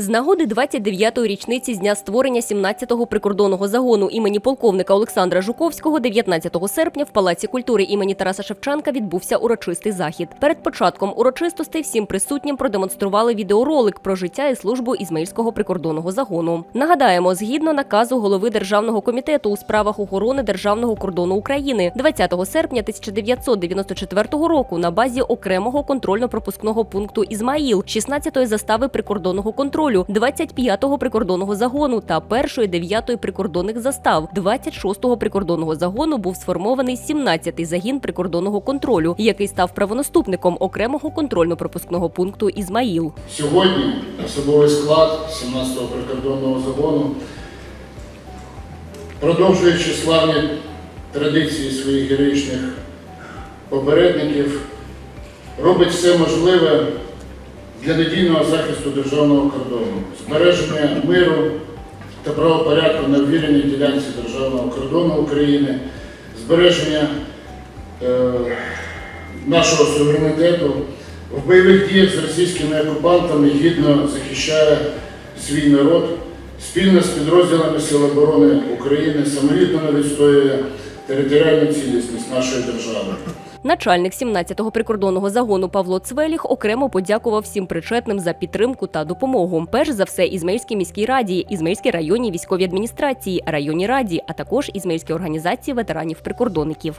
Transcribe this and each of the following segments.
З нагоди 29-ї річниці з дня створення 17-го прикордонного загону імені полковника Олександра Жуковського 19 серпня в Палаці культури імені Тараса Шевченка відбувся урочистий захід. Перед початком урочистостей всім присутнім продемонстрували відеоролик про життя і службу Ізмаїльського прикордонного загону. Нагадаємо, згідно наказу голови Державного комітету у справах охорони державного кордону України 20 серпня 1994 року на базі окремого контрольно-пропускного пункту Ізмаїл 16-ї застави прикордонного контролю, 25-го прикордонного загону та 1-ї 9-ї прикордонних застав, 26-го прикордонного загону був сформований 17-й загін прикордонного контролю, який став правонаступником окремого контрольно-пропускного пункту Ізмаїл. Сьогодні особовий склад 17-го прикордонного загону, продовжуючи славні традиції своїх героїчних попередників, робить все можливе для надійного захисту державного кордону, збереження миру та правопорядку на ввіреній ділянці державного кордону України, збереження е, нашого суверенітету в бойових діях з російськими окупантами гідно захищає свій народ, спільно з підрозділами Сил оборони України самовіддано відстоює територіальну цілісність нашої держави. Начальник 17-го прикордонного загону Павло Цвеліх окремо подякував всім причетним за підтримку та допомогу. Перш за все, Ізмаїльській міській раді, Ізмаїльській районній військовій адміністрації, районній раді, а також Ізмаїльській організації ветеранів-прикордонників.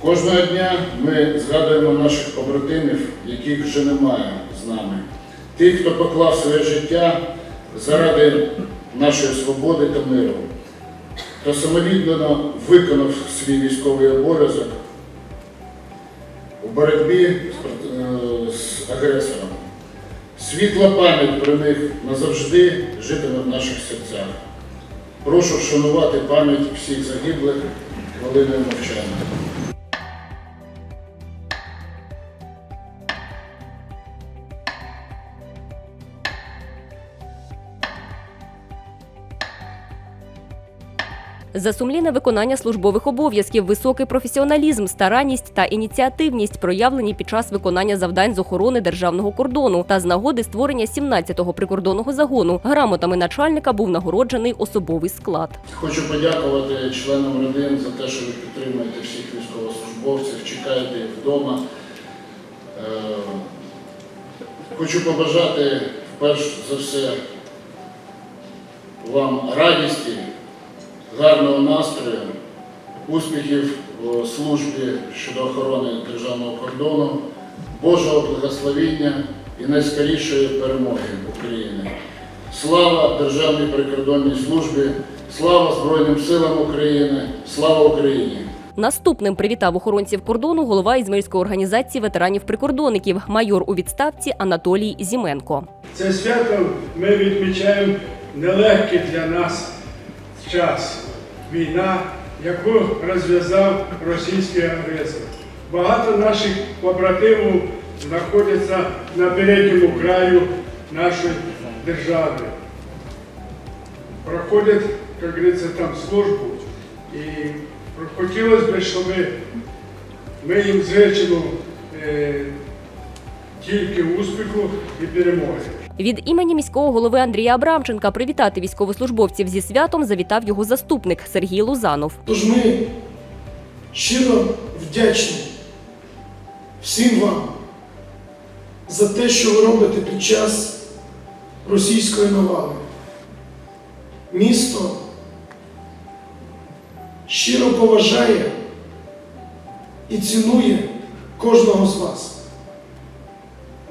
Кожного дня ми згадуємо наших побратимів, яких вже немає з нами. Тих, хто поклав своє життя заради нашої свободи та миру, хто самовіддано виконав свій військовий обов'язок у боротьбі е, з агресором. Світла пам'ять про них назавжди житиме в наших серцях. Прошу вшанувати пам'ять всіх загиблих хвилиною мовчання. За сумлінне виконання службових обов'язків, високий професіоналізм, старанність та ініціативність проявлені під час виконання завдань з охорони державного кордону та з нагоди створення 17-го прикордонного загону. Грамотами начальника був нагороджений особовий склад. Хочу подякувати членам родин за те, що ви підтримуєте всіх військовослужбовців, чекаєте їх вдома. Е, Хочу побажати перш за все вам радісті, гарного настрою, успіхів у службі щодо охорони державного кордону, Божого благословіння і найскорішої перемоги України. Слава Державній прикордонній службі, слава Збройним силам України, слава Україні! Наступним привітав охоронців кордону голова Ізмаїльської організації ветеранів-прикордонників, майор у відставці Анатолій Зіменко. Це свято ми відмічаємо нелегкий для нас час. Війна, яку розв'язав російський агресор. Багато наших побратимів знаходяться на передньому краю нашої держави. Проходять, як говориться, там службу. І хотілося б, щоб ми їм зичимо е, тільки успіху і перемоги. Від імені міського голови Андрія Абрамченка привітати військовослужбовців зі святом завітав його заступник Сергій Лузанов. Тож ми щиро вдячні всім вам за те, що ви робите під час російської навали. Місто щиро поважає і цінує кожного з вас.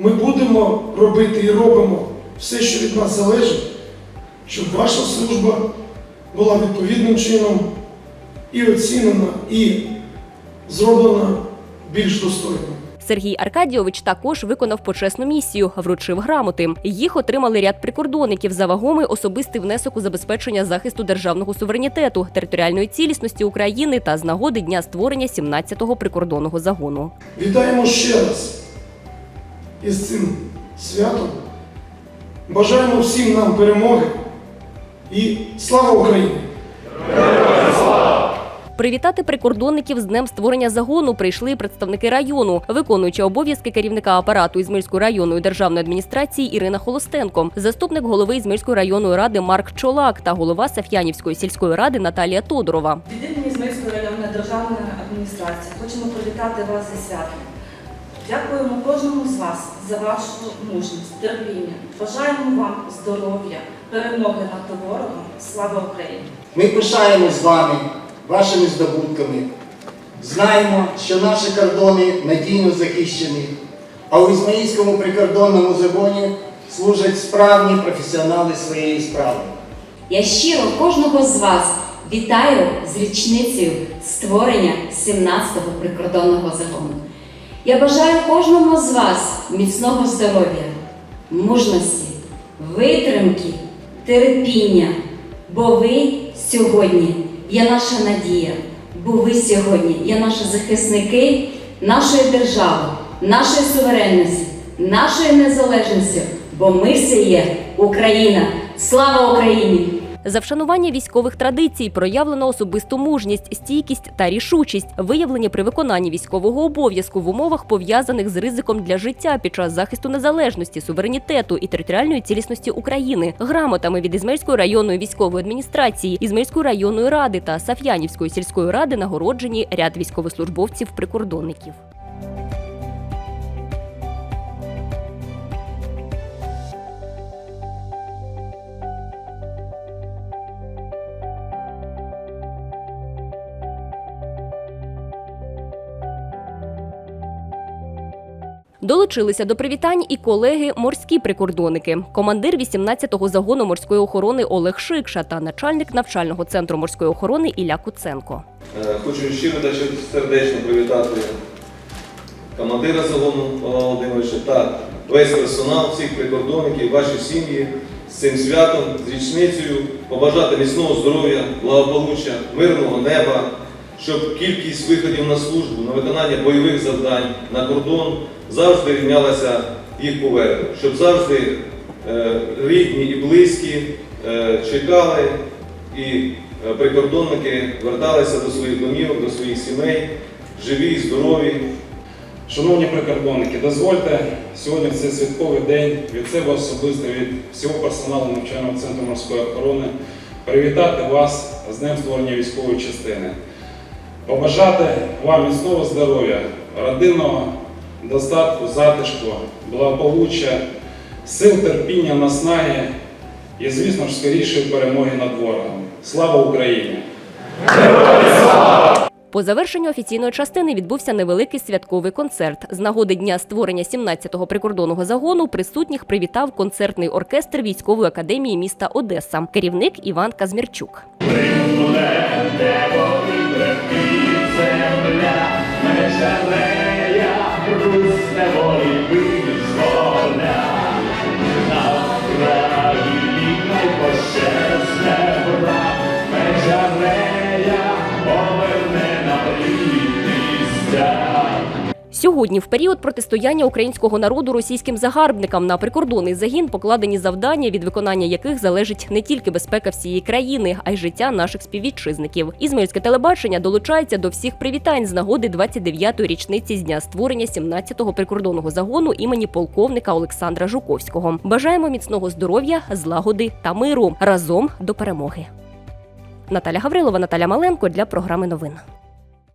Ми будемо робити і робимо все, що від нас залежить, щоб ваша служба була відповідним чином і оцінена, і зроблена більш достойно. Сергій Аркадійович також виконав почесну місію, вручив грамоти. Їх отримали ряд прикордонників за вагомий особистий внесок у забезпечення захисту державного суверенітету, територіальної цілісності України та з нагоди дня створення 17-го прикордонного загону. Вітаємо ще раз із цим святом. Бажаємо всім нам перемоги і слава Україні! Привітати прикордонників з днем створення загону прийшли представники району, виконуючи обов'язки керівника апарату Ізмільської районної державної адміністрації Ірина Холостенко, заступник голови Ізмільської районної ради Марк Чолак та голова Саф'янівської сільської ради Наталія Тодорова. Від імені Змільської районної державної адміністрації хочемо привітати вас зі святом. Дякуємо кожному з вас за вашу мужність, терпіння. Бажаємо вам здоров'я, перемоги над ворогом. Слава Україні! Ми пишаємось вами, вашими здобутками. Знаємо, що наші кордони надійно захищені, а у Ізмаїльському прикордонному загоні служать справні професіонали своєї справи. Я щиро кожного з вас вітаю з річницею створення 17-го прикордонного загону. Я бажаю кожному з вас міцного здоров'я, мужності, витримки, терпіння, бо ви сьогодні є наша надія, бо ви сьогодні є наші захисники нашої держави, нашої суверенності, нашої незалежності, бо ми все є Україна. Слава Україні! За вшанування військових традицій проявлено особисту мужність, стійкість та рішучість, виявлені при виконанні військового обов'язку в умовах пов'язаних з ризиком для життя під час захисту незалежності, суверенітету і територіальної цілісності України, грамотами від Ізмельської районної військової адміністрації, Ізмельської районної ради та Саф'янівської сільської ради нагороджені ряд військовослужбовців-прикордонників. Долучилися до привітань і колеги морські прикордонники, командир 18-го загону морської охорони Олег Шикша та начальник навчального центру морської охорони Ілля Куценко. Е, Хочу щиро та сердечно привітати командира загону Павла Володимировича та весь персонал, всіх прикордонників, ваші сім'ї. З цим святом, з річницею, побажати міцного здоров'я, благополуччя, мирного неба, щоб кількість виходів на службу, на виконання бойових завдань на кордон завжди рівнялася їх поверху, щоб завжди е, рідні і близькі е, чекали і е, прикордонники верталися до своїх домівок, до своїх сімей, живі, здорові. Шановні прикордонники, дозвольте сьогодні в цей святковий день від себе особисто від всього персоналу навчального центру морської охорони привітати вас з Днем створення військової частини, побажати вам міцного здоров'я, родинного достатку, затишку, благополуччя, сил терпіння, наснаги і, звісно ж, скорішої перемоги над ворогом. Слава Україні! По завершенню офіційної частини відбувся невеликий святковий концерт. З нагоди дня створення 17-го прикордонного загону присутніх привітав концертний оркестр військової академії міста Одеса, керівник Іван Казмірчук. Сьогодні, в період протистояння українського народу російським загарбникам на прикордонний загін покладені завдання, від виконання яких залежить не тільки безпека всієї країни, а й життя наших співвітчизників. Ізмаїльське телебачення долучається до всіх привітань з нагоди 29-ї річниці з дня створення 17-го прикордонного загону імені полковника Олександра Жуковського. Бажаємо міцного здоров'я, злагоди та миру разом до перемоги. Наталя Гаврилова, Наталя Маленко для програми новин.